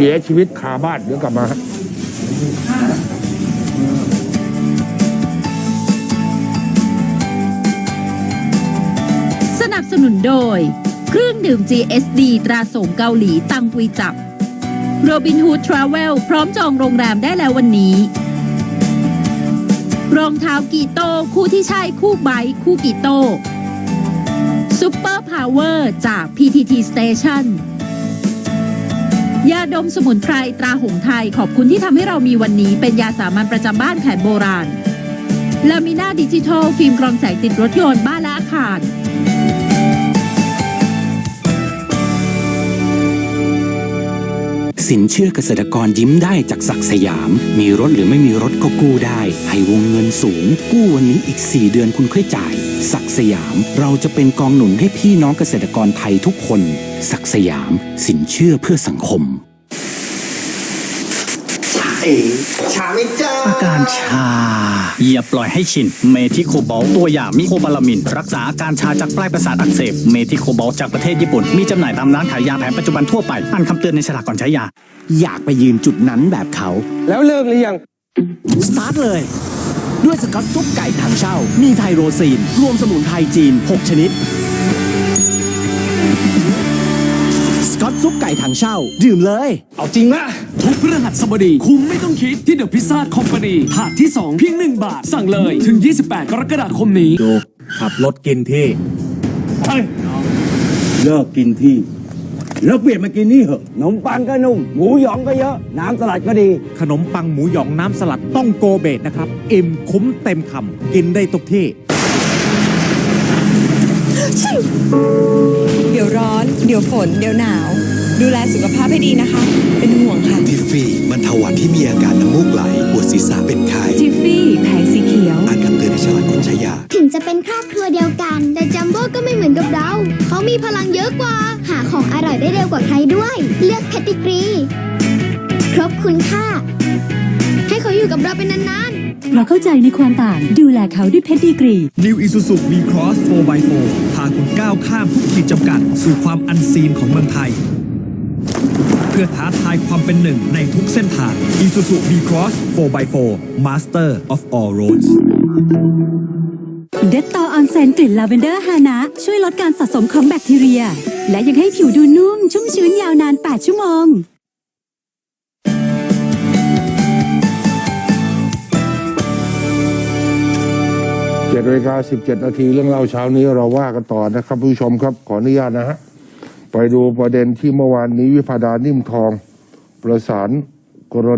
เสียชีวิตคาบ้านเดี๋ยวกลับมาสนับสนุนโดย เครื่องดื่ม GSD ตราส่งเกาหลีตังกุยจับโรบินฮูดทราเวลพร้อมจองโรงแรมได้แล้ววันนี้ รองเท้ากีโต้คู่ที่ใช่คู่ไบค์คู่กีโต้ซูเปอร์พาวเวอร์จาก PTT Station ยาดมสมุนไพรตราหงส์ไทยขอบคุณที่ทำให้เรามีวันนี้ เป็นยาสามัญประจำบ้านแผนโบราณลามิน่าดิจิทัลฟิล์มกรองแสงติดรถยนต์บ้านและอาคาร สินเชื่อเกษตรกรยิ้มได้จากศักสยาม มีรถหรือไม่มีรถก็กู้ได้ ให้วงเงินสูง กู้วันนี้อีก 4 เดือนคุณค่อยจ่าย ศักสยาม เราจะเป็นกองหนุนให้พี่น้องเกษตรกรไทยทุกคน ศักสยาม สินเชื่อเพื่อสังคม เอ๋ชาไม่เจออาการชา อย่าปล่อยให้ชิน เมทิโคบอลตัวอย่างมิโคบาลามิน รักษาอาการชาจากปลายประสาทอักเสบ เมทิโคบอลจากประเทศญี่ปุ่น มีจำหน่ายตามร้านขายยาแผนปัจจุบันทั่วไป อ่านคำเตือนในฉลากก่อนใช้ยา อยากไปยืนจุดนั้นแบบเขา แล้วเลิกหรือยัง สตาร์ทเลย ด้วยสกัดซุปไก่ถังเช่า มีไทโรซีน รวมสมุนไพรจีน 6 ชนิด สกอตซุปไก่ถังเช่า ดื่มเลย เอาจริงนะทุกพ ฤหัสบดี คุ้มไม่ต้องคิดที่เดอะพิซซ่าคอมพานีถาดที่ 2 เพียง 1 บาท สั่งเลย ถึง 28 กรกฎาคมนี้ ดูขับรถกินที่เฮ้ยเลิกกินที่ แล้วเปลี่ยนมากินนี่เหอะขนมปังก็นุ่ม หมูหยองก็เยอะ น้ำสลัดก็ดี ขนมปังหมูหยองน้ำสลัดต้องโกเบตนะครับอิ่มคุ้มเต็มคำกินได้ทุกที่ เดี๋ยวร้อน เดี๋ยวฝน เดี๋ยวหนาว ดูแลสุขภาพให้ดีนะคะ เป็น ครอบครัวเดียวกัน แต่จัมโบ้ก็ไม่เหมือนกับเรา เขามีพลังเยอะกว่า หาของอร่อยได้เร็วกว่าใครด้วย เลือกแพตติกรีครบคุณค่า ให้เขาอยู่กับเราเป็นนานๆเพราะเข้าใจในความต่าง ดูแลเขาด้วยเพชรดีกรี New Isuzu V-Cross 4x4 พาคุณก้าวข้ามทุกขีดจำกัด สู่ความอันซีนของเมืองไทย เพื่อท้าทายความเป็นหนึ่งในทุกเส้นทาง Isuzu V-Cross 4x4 Master of all roads เดตตอออนเซนกลิ่นลาเวนเดอร์ฮานะช่วยลดการสะสมของแบคทีเรีย และยังให้ผิวดูนุ่ม ชุ่มชื้นยาวนาน 8 ชั่วโมง เจ็ดนาฬิกาสิบเจ็ดนาทีเรื่องเล่าเช้านี้เราว่ากันต่อนะครับผู้ชมครับขออนุญาตนะฮะ ไปดูประเด็นที่เมื่อวานนี้วิพาดานิ่มทอง ประสานกรณี